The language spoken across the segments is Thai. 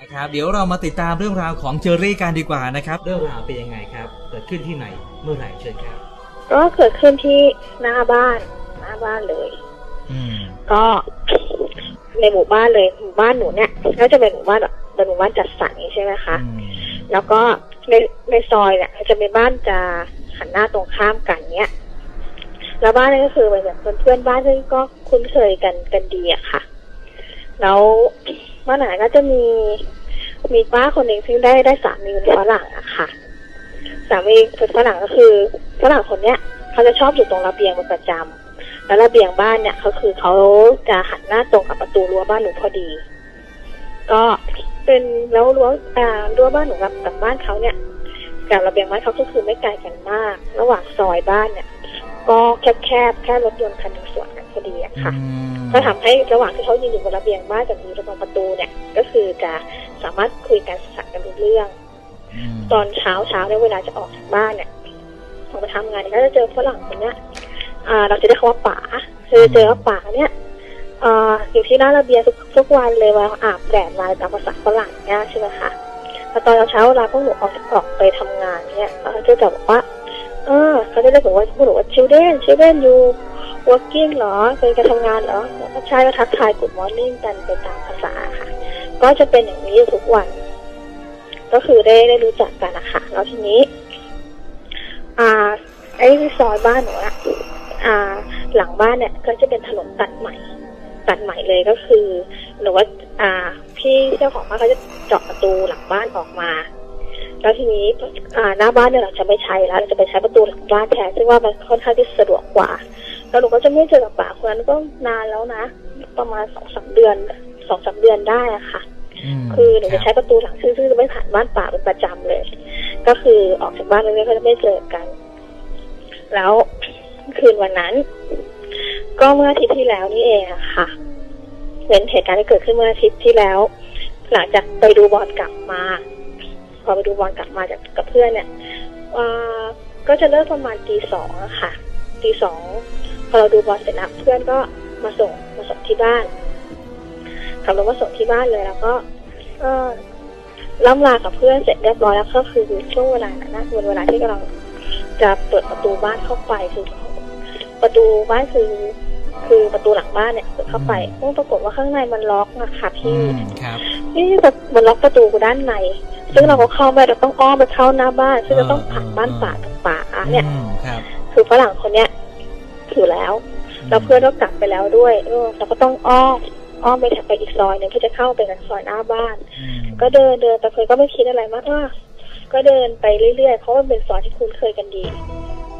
นะครับเดี๋ยวเรามาติดตามเรื่องราวของเจอรี่กันดีกว่านะครับ เรื่องราวเป็นยังไงครับ เกิดขึ้นที่ไหนเมื่อไหร่เชิญครับ ก็เกิดขึ้นที่หน้าบ้านหน้าบ้านเลย อืมก็ในหมู่บ้านเลยหมู่บ้านหนูเนี่ยก็จะเป็นหมู่บ้านแบบเป็นหมู่บ้านจัดสรรใช่ไหมคะอืมแล้วก็ในในซอยเนี่ยจะเป็นบ้านจะหันหน้าตรงข้ามกันเนี่ยแล้วบ้านนั้นก็คือเป็นแบบเพื่อนบ้านซึ่งก็คุ้นเคยกันกันดีอะค่ะ แล้ว บ้านไหนก็จะมีมีป้าคนหนึ่งซึ่งได้ได้สามีเป็นฝรั่งอะค่ะ สามีเป็นฝรั่งก็คือฝรั่งคนเนี้ยเขาจะชอบอยู่ตรงระเบียงเป็นประจำแล้วระเบียงบ้านเนี่ยเขาคือเขาจะหันหน้าตรงกับประตูรั้วบ้านหนูพอดี ก็เป็นแล้วรั้วอ่ารั้วบ้านหนูกับกับบ้านเขาเนี่ยกับระเบียงบ้านเขาก็คือไม่ไกลกันมาก ระหว่างซอยบ้านเนี่ย ก็แคบๆแค่รถยนต์คันหนึ่งสวนกันพอดีอะค่ะ ก็ทำให้ระหว่างที่เขายืนอยู่บนระเบียงบ้านกับอยู่ตรงประตูเนี่ยก็คือจะสามารถคุยกันสื่อสารกันรู้เรื่องมตอนเช้าเช้าเนี่ยเวลาจะออกจากบ้านเนี่ยออกไปทำงานเนี่ยก็จะเจอฝรั่งคนเนี้ยอ่าเราจะได้คำว่าป๋าคือเจอว่าป๋าเนี่ยอ่าอยู่ที่หน้าระเบียงทุกทุกวันเลยเวลาอาบแดดมาตามภาษาฝรั่งเนี่ยใช่ไหมคะพอตอนเช้าเวลาพวกหนูออกออกไปทำงานเนี่ยเขาก็จะบอกว่า เออเขาจะได้บอกว่าพวกหนูว่า children children you working เหรอเป็นการทำงานเหรอแล้วก็ใช่ก็ทักทาย good morning กันไปตามภาษาค่ะ ก็จะเป็นอย่างนี้ทุกวัน ก็คือได้ได้รู้จักกันนะคะแล้วทีนี้ อ่า ไอ้ซอยบ้านหนูอะอ่า หลังบ้านเนี่ย ก็จะเป็นถนนตัดใหม่ ตัดใหม่เลยก็คือ หนูว่า อ่า พี่เจ้าของบ้านเขาจะเจาะประตูหลังบ้านออกมาแล้วทีนี้อ่าหน้าบ้านเนี่ยเราจะไม่ใช้แล้วเราจะไปใช้ประตูหลังบ้านแทนซึ่งว่ามันค่อนข้างที่สะดวกกว่า แล้วหนูก็จะไม่เจอกับป่าคนนั้นก็นานแล้วนะ ประมาณสองสามเดือนสองสามเดือนได้อะค่ะมคือหนูจะรับใช้ประตูหลังซึ่งซึ่งจะไม่ผ่านบ้านป่าเป็นประจำเลย ก็คือออกจากบ้านเรื่อยๆก็จะไม่เจอกัน แล้วคืนวันนั้น ก็เมื่ออาทิตย์ที่แล้วนี่เองอะค่ะเป็นเหตุการณ์ที่เกิดขึ้นเมื่ออาทิตย์ที่แล้ว หลังจากไปดูบอลกลับมา พอไปดูบอลกลับมาจากกับเพื่อนเนี่ยอ่าก็จะเลิกประมาณตีสองอะค่ะตีสอง พอเราดูบอลเสร็จแล้วเพื่อนก็มาส่งมาส่งที่บ้านขับรถมาส่งที่บ้านเลยแล้วก็เออล่ำลากับเพื่อนเสร็จเรียบร้อยแล้วก็คือช่วงเวลานั้นนะเป็นเวลาที่กำลังจะเปิดประตูบ้านเข้าไปคือประตูบ้านคือ คือประตูหลังบ้านเนี่ยเปิดเข้าไปก็ปรากฏว่าข้างในมันล็อกนะคะอืพี่มครับนี่มันล็อกประตูด้านใน ซึ่งเราก็เข้าไม่ได้เราต้องอ้อมไปเข้าหน้าบ้าน ซึ่งเราต้องผ่านบ้านป่ากับป่าเนี่ยอืมครับคือฝรั่งคนเนี้ย อยู่แล้ว แล้วเพื่อนก็กลับไปแล้วด้วยเออเราก็ต้องอ้อมอ้อมไปไปอีกซอยหนึ่งเพื่อจะเข้าไปกันซอยหน้าบ้านอืมก็เดินเดินแต่เคยก็ไม่คิดอะไรมากอะก็เดินไปเรื่อยๆเพราะว่ามันเป็นซอยที่คุ้นเคยกันดี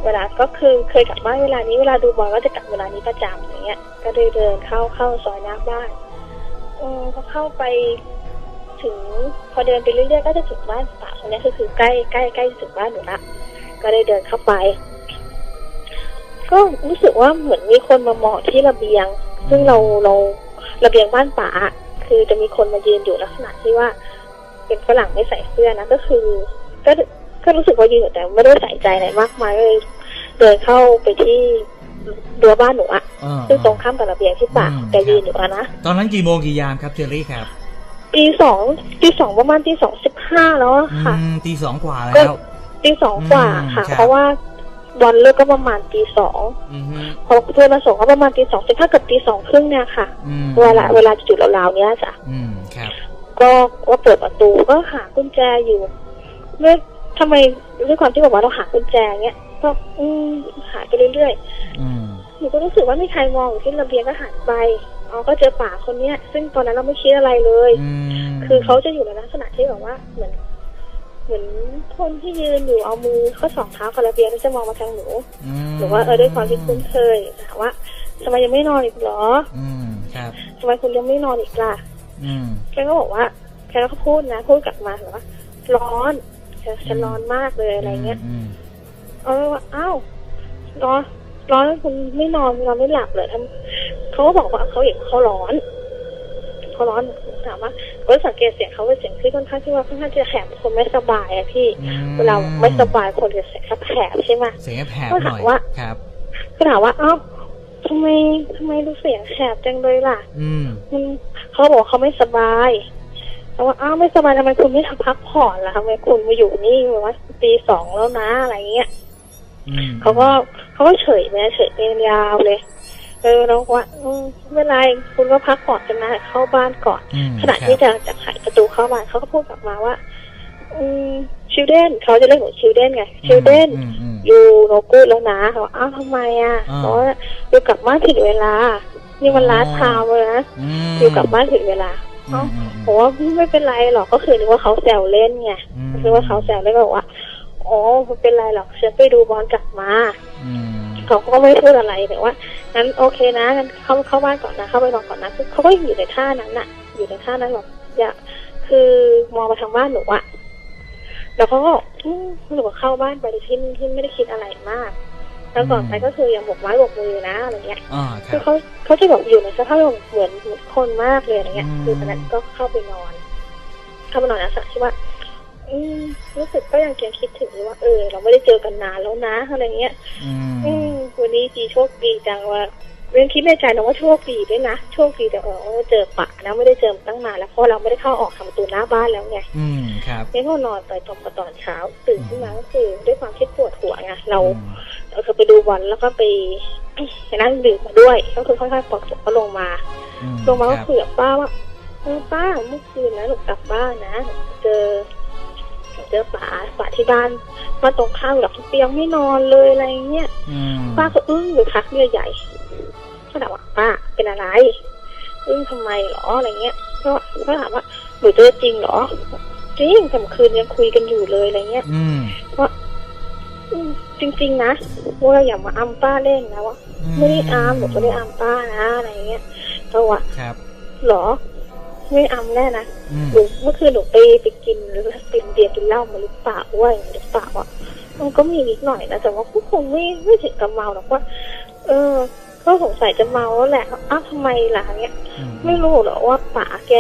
เวลาก็คือเคยกลับบ้านเวลานี้เวลาดูบอลก็จะกลับเวลานี้ประจำอย่างเงี้ย ก็เดินเดินเข้าเข้าซอยหน้าบ้านเออพอเข้าไปถึงพอเดินไปเรื่อยๆก็จะถึงบ้านป่าคนนี้คือคือใกล้ใกล้ใกล้ถึงบ้านหนูละก็ได้เดินเข้าไป ก็รู้สึกว่าเหมือนมีคนมามองที่ระเบียง ซึ่งเราเราระเบียงบ้านป่าอะคือจะมีคนมายืนอยู่ลักษณะที่ว่าเป็นฝรั่งไม่ใส่เสื้อนะก็คือ ก็ก็รู้สึกว่ายืนอยู่แต่ไม่ได้ใส่ใจอะไรมากมายก็เลยเดินเข้าไปที่รั้วบ้านหนูอะอ่าซึ่งตรงข้ามกับระเบียงที่ป่าอืมแกยืนอยู่อะนะตอนนั้นกี่โมงกี่ยามครับเจอรี่ครับตีสองตีสองประมาณตีสองสิบห้าแล้วอะค่ะอืมตีสองกว่าก็แล้วตีสองกว่าค่ะอืมครับเพราะว่า บอลเลิกก็ประมาณตีสองอืมฮึพอเพื่อนมาส่งก็ประมาณตีสองสิบห้ากับตีสองครึ่งเนี่ยค่ะอืมเวลาเวลาจะจุดราวๆเนี้ยจ้ะอืมครับก็ก็เปิดประตูก็หากุญแจอยู่เมื่อทำไมด้วยความที่บอกว่าเราหากุญแจเงี้ยก็อืมหาไปเรื่อยอืมๆหนูก็รู้สึกว่าไม่ใครมองอยู่ที่ระเบียงก็หันไปอ๋อก็เจอป่าคนเนี้ย ซึ่งตอนนั้นเราไม่คิดอะไรเลยอืมคือเขาจะอยู่ในลักษณะที่แบบว่าเหมือน เหมือนคนที่ยืนอยู่เอามือข้อสองเท้ากับระเบียงแล้วจะมองมาทางหนูมหรือว่าเออด้วยความที่คุ้นเคยถามว่าทำไมยังไม่นอนอีกเหรออืมครับทำไมคุณยังไม่นอนอีกล่ะอืมแกก็บอกว่าแกก็พูดนะพูดกลับมาแบบว่าร้อนฉันฉันร้อนมากเลยอะไรเงี้ยอืมเออว่าอ้าวร้อนร้อนแล้วคุณไม่นอนนอนไม่หลับเหรอทำเขาก็บอกว่าเขาเห็นเขาร้อนเขาร้อนถามว่า ก็สังเกตเสียงเขาเป็นเสียงที่ค่อนข้างที่ว่าค่อนข้างจะแหบคนไม่สบายอะพี่อืมเวลาไม่สบายคนจะเสียงแหบใช่ไหมเสียงแผบก็หน่ถาอมยว่าครับก็ถามว่าอ้าวทำไมทำไมดูเสียงแหบจังเลยล่ะ อืมมันเขาบอกว่าเขาไม่สบายแล้วว่าอ้าวไม่สบายทำไมคุณไม่ทำพักผ่อนล่ะทำไมคุณมาอยู่นี่แบบว่าตีสองแล้วนะอะไรเงี้ยอืมเขาก็เขาก็เฉยแม่เฉยเป็นยาวเลย เออแล้วว่าอืมไม่เป็นไรคุณก็พักผ่อนกันนะเข้าบ้านก่อนอืมขณะที่จะจะไขประตูเข้าบ้านเขาก็พูดกลับมาว่า อืมชิลเดนเขาจะเรียกหนูชิลเดนไงชิลเดนอืมอืมอยู่โนกูดแล้วนะเขาบอกอ้าวทำไมอะอ่าเพราะว่าอยู่กลับบ้านผิดเวลา นี่มันอ๋อล้าทาวเลยนะอืมอยู่กลับบ้านผิดเวลาอืมอืมผมว่าไม่เป็นไรหรอกก็คือนึกว่าเขาแซวเล่นไงอืมคือว่าเขาแซวเล่นก็บอกว่าอ๋อไม่เป็นไรหรอกฉันไปดูบอลกลับมาอืม เขาก็ไม่พูดอะไรแต่ว่างั้นโอเคนะงั้นเข้าเข้าบ้านก่อนนะ เข้าไปนอนก่อนนะคือเขาก็อยู่ในท่านั้นน่ะ อยู่ในท่านั้นแบบอยากคือมองมาทางบ้านหนูอะแล้วเขาก็บอกอืมหนูก็เข้าบ้านไปโดยที่ที่ไม่ได้คิดอะไรมาก แล้วก่อนไปก็คือยังบกไม้บกมือนะอะไรเงี้ยอ่าคคืรัอบเขาเขาจะแบบอยู่ในสภาพแบบเหมือนเหมือนคนมากเลยอะไรเงี้ยอืมคือตอนนั้นก็เข้าไปนอน เข้าไปนอนนะสักที่ว่าอืมรู้สึกก็ยังยังคิดถึงอยู่ว่าเออ เราไม่ได้เจอกันนานแล้วนะอะไรเงี้ย อืมอืม วันนี้จีโชคดีจังว่าเรื่องคิดในใจนะว่าโชคดีด้วยนะโชคดีแต่เออว่าเจอปะนะไม่ได้เจอมาตั้งนานแล้วเพราะเราไม่ได้เข้าออกทางประตูหน้าบ้านแล้วไงอืมครับนี่พอนอนไปตอนตอนเช้า ตื่นขึ้นมาก็คือด้วยความคิดปวดหัวไงเราอืมเราคือไปดูบอลแล้วก็ไปไปนั่งดื่มมาด้วยก็คือค่อยๆปลดตัวก็ลงมาอืมลงมาก็ครับคุยกับป้าว่าเออป้าเมื่อคืนนะหนูกลับบ้านนะ เจอเจอป๋าป๋าที่บ้านมาตรงข้ามกับเตียงไม่นอนเลยอะไรเงี้ยอืม ป้าก็อึ้งอยู่พักใหญ่ๆก็ถามว่าป้าเป็นอะไรอึ้งทำไมหรออะไรเงี้ยก็ก็ถามว่าหนูเจอจริงเหรอจริงแต่เมื่อคืนยังคุยกันอยู่เลยอะไรเงี้ยอืมอืมจริง ๆ นะว่าอย่ามาอ้ำป้าเล่นนะว่าไม่ได้อ้ำหนูไม่ได้อ้ำป้านะอะไรเงี้ยก็ว่าครับหรอไม่อ้ำแน่นะอืมหนูเมื่อคืนหนูไปไปกินกินเบียร์กินเหล้ามาหรือเปล่าว่าอย่างนี้หรือเปล่าอะ มันก็มีนิดหน่อยนะแต่ว่าก็คงไม่ไม่ถึงกับเมาหรอกว่า เออ ก็สงสัยจะเมาแล้วแหละอ้าวทำไมล่ะเงี้ยอืไม่รู้หรอกว่าป๋าแก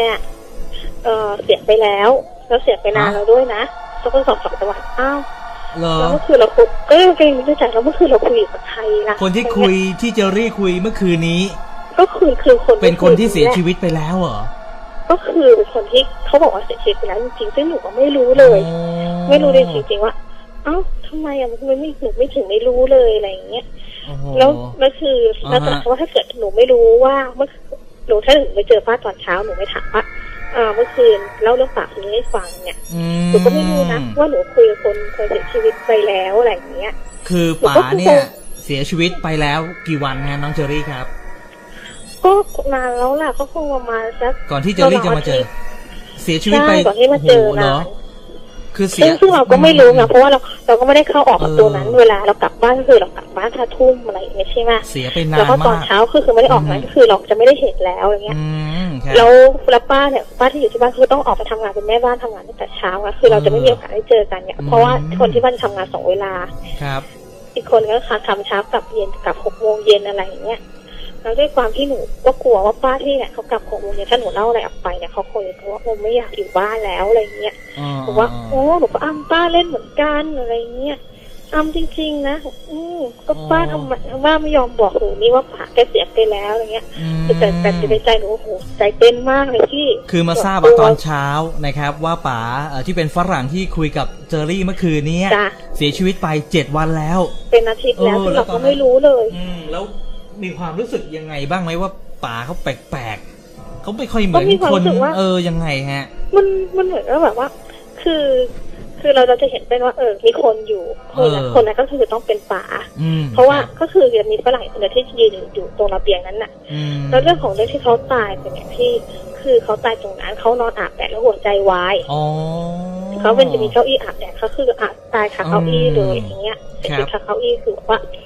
เออเสียไปแล้ว แล้วเสียไปนานแล้วด้วยนะสักสองสามวันอ้าวเหรอแล้วเมื่อคืนเราคุยก็ยังเป็นไม่ใจแล้วเมื่อคืนเราคุยกับใครล่ะคนที่คุยที่เจอรี่คุยเมื่อคืนนี้ ก็คือคือคนเป็นคนที่เสียชีวิตไปแล้วเหรอก็คือเป็นคนที่เขาบอกว่าเสียชีวิตไปแล้วจริงๆซึ่งหนูก็ไม่รู้เลยอ๋อไม่รู้เลยจริงๆว่า เอ้าทำไมอะมันไม่ไม่หนูไม่ถึงไม่รู้เลยอะไรอย่างเงี้ยโอ้โหแล้วแล้วคือแล้วอ่าฮะแต่ว่าถ้าเกิดหนูไม่รู้ว่าเมื่อหนูถ้าหนูไปเจอป้าตอนเช้าหนูไม่ถามว่าอ่าเมื่อคืนเล่าเรื่องฝากคนนี้ให้ฟังเนี่ยอืหนูก็ไม่รู้นะว่าหนูคุยกับคนคนเสียชีวิตไปแล้วอะไรอย่างเงี้ย คือหนูป๋าก็คงเนี่ย เสียชีวิตไปแล้วกี่วันฮะน้องเจอรี่ครับ ก็นานแล้วล่ะก็คงประมาณสักก่อนที่เจอรี่จะมาเจอ เสียชีวิตไปใช่ก่อนที่มาเจอโโหเหรนาอน คือเสีซึ่ยงซึ่งเราก็ไม่รู้ไงเพราะว่าเราเราก็ไม่ได้เข้าออกประตูนั้นเออเวลาเรากลับบ้านก็คือเรากลับบ้านห้าทุ่มอะไรอย่างเงี้ยใช่ไหมเสียไปนาแล้วนก็ตอมานกเช้าคือคือไม่ได้ออกนั้นอืมก็คือเราจะไม่ได้เห็นแล้วอะไรเงี้ยอืมครับแล้วแล้วป้าเนี่ยป้าที่อยู่ที่บ้านคือต้องออกไปทำงานเป็นแม่บ้านทำงานตั้งแต่เช้าอะคือเราจะไม่มีโอกาสได้เจอกันเนี่ยอืมเพราะว่าคนที่บ้านทำงานสองเวลาครับ อีกคนก็ค่ะทำเช้ากับเย็นกับหกโมงเย็นอะไรอย่างเงี้ย แล้วด้วยความที่หนูก็กลัวว่าป้าที่เนี่ยเขากลับหกโมงเย็นถ้าหนูเล่าอะไรออกไปเนี่ยเขาคงจะคิดว่าโอ้ไม่อยากอยู่บ้านแล้วอะไรเงี้ยอ๋อบอกว่าโอ้หนูก็อ้ำป้าเล่นเหมือนกันอะไรเงี้ยอ้ำจริง ๆ นะอืมก็ป้าทำไมว่าไม่ยอมบอกหนูนี่ว่าป๋าแกเสียไปแล้วอะไรเงี้ยอืมแต่แต่ในใจหนูโอ้โหใจเต้นมากเลยพี่ คือมาทราบว่าตอนเช้านะครับ ว่าป๋าเอ่อที่เป็นฝรั่งที่คุยกับเจอรี่เมื่อคืนเนี้ยจ้ะเสียชีวิตไปเจ็ดวันแล้ว เป็นอาทิตย์แล้วเออซึ่งแล้วเราตอนนั้นก็ไม่รู้เลย อืมแล้ว มีความรู้สึกยังไงบ้างไหมว่าป๋าเขาแปลกๆเขาไม่ค่อยเหมือนก็มีความคนรู้สึกว่าเออยังไงฮะ มันมันเหมือนกับแบบว่า คือ คือเราเราจะเห็นเป็นว่าเออมีคนอยู่คนนั้นเออคนนั้นก็คือต้องเป็นป๋าอืมเพราะว่าคบก็คือจะมีฝรั่งคนเดียวที่ยืนอยู่ตรงระเบียงนั้นน่ะอืมแล้วเรื่องของเรื่องที่เขาตายเป็นอย่างที่คือเขาตายตรงนั้นเขานอนอาบแดดแล้วหัวใจวายอ๋อเขาเป็นจะมีเก้าอี้อาบแดดเขาคืออาบตายคาเก้าอี้อืมเลยอย่างเงี้ยครับคือคาเก้าอี้คือแบบว่าเอ่อ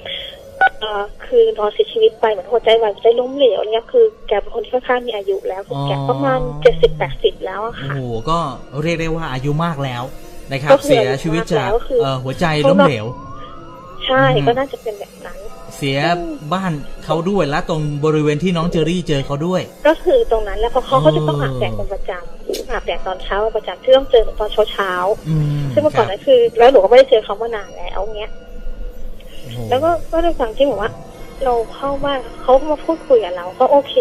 คือนอนเสียชีวิตไปเหมือนหัวใจวายหัวใจล้มเหลวอะไรเงี้ยคือแกเป็นคนที่ค่อนข้างมีอายุแล้วคือแกประมาณเจ็ดสิบแปดสิบแล้วอะโอ้ค่ะโหก็เรียกได้ว่าอายุมากแล้วนะครับก็คือเสียชีวิตจากอายุมากแล้วคือเอ่อหัวใจล้มเหลว ใช่อืมก็น่าจะเป็นแบบนั้น เสียบ้านเขาด้วยและตรงบริเวณที่น้องเจอรี่เจอเขาด้วย ก็คือตรงนั้นแล้วเพราะเขาอ๋อก็จะต้องอาบแดดเป็นประจำอาบแดดตอนเช้าเป็นประจำที่ต้องเจอตอนเช้าเช้าๆอืมซึ่งเมื่อก่อนคนั้รับนคือ แล้วหนูก็ไม่ได้เจอเขามานานแล้วเงี้ยโอ้โห แล้วก็ก็ด้วยความที่แบบว่า เราเข้าบ้านเขาก็มาพูดคุยกับเราก็โอเค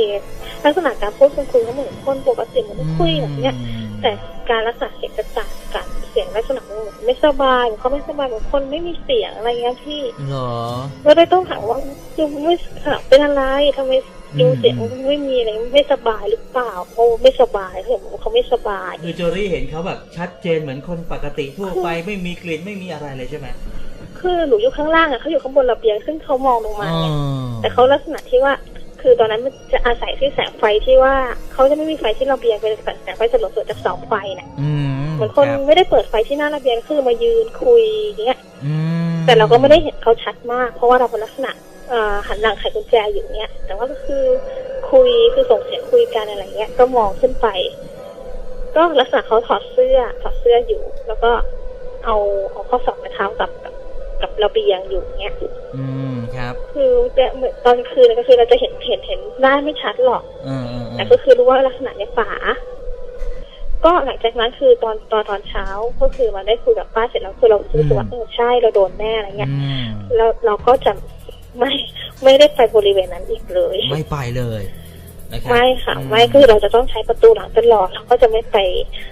ลักษณะการพูดคุยเขาเหมือนคนปกติเหมือนคุยแบบเนี้ยอืมแต่การรักษาเสียงจะต่างกันเสียงลักษณะเหมือนไม่สบายเหมือนเขาไม่สบายเหมือนคนไม่มีเสียงอะไรเงี้ยพี่เหรอก็เลยต้องถามว่าคือไม่ถามเป็นอะไรทำไมดูเสียงไม่มีอะไรไม่สบายหรือเปล่าโอ้ไม่สบายเขาบอกว่าเขาไม่สบายคือเจอรี่เห็นเขาแบบชัดเจนเหมือนคนปกติทั่วไปไม่มีกลิ่นไม่มีอะไรเลยใช่ไหม คือหนูอยู่ข้างล่างอะเขาอยู่ข้างบนระเบียงซึ่งเขามองลงมาอ๋อไงแต่เขาลักษณะที่ว่า คือตอนนั้นมันจะอาศัยที่แสงไฟที่ว่าเขาจะไม่มีไฟที่ระเบียงเป็นแสงไฟสลัวสดจากเสาไฟน่ะอืมเหมือนคนรับไม่ได้เปิดไฟที่หน้าระเบียงคือมายืนคุยอย่างเงี้ยอืมแต่เราก็ไม่ได้เห็นเขาชัดมาก เพราะว่าเราเป็นลักษณะเอ่อหันหลังไขกุญแจอยู่เนี้ยแต่ว่าก็คือคุยคือส่งเสียงคุยกันอะไรเงี้ย ก็มองขึ้นไป ก็ลักษณะเขาถอดเสื้อถอดเสื้ออยู่ แล้วก็เอาเอาข้อศอกมาเท้ากับ กับกับระเบียงอยู่เนี้ย อืมครับ คือจะเหมือนตอนกลางคืนก็คือเราจะเห็นเห็นเห็นหน้าไม่ชัดหรอกเออเออเอแต่อก็คือรู้ว่าลักษณะในฝาก็หลังจากนั้นคือตอนตอนตอนเช้าก็คือมาได้คุยกับป้าเสร็จแล้วคือเรารู้สึกว่าเออใช่เราโดนแน่อะไรเงี้ยอืมแล้วเราก็จะไม่ไม่ได้ไปบริเวณนั้นอีกเลย ไม่ไปเลยนะครับไม่ค่ะอืไม่คือเราจะต้องใช้ประตูหลังตลอดเราก็จะไม่ไป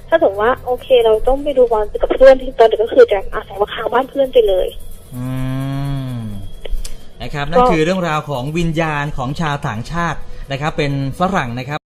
ถ้าสมมติว่าโอเค เราต้องไปดูบอลกับเพื่อนที่ตอนเด็กก็คือจะอาศัยว่าค้างบ้านเพื่อนไปเลย อืมนะครับนั่นคือเรื่องราวของวิญญาณของชาวต่างชาตินะครับ เป็นฝรั่งนะครับ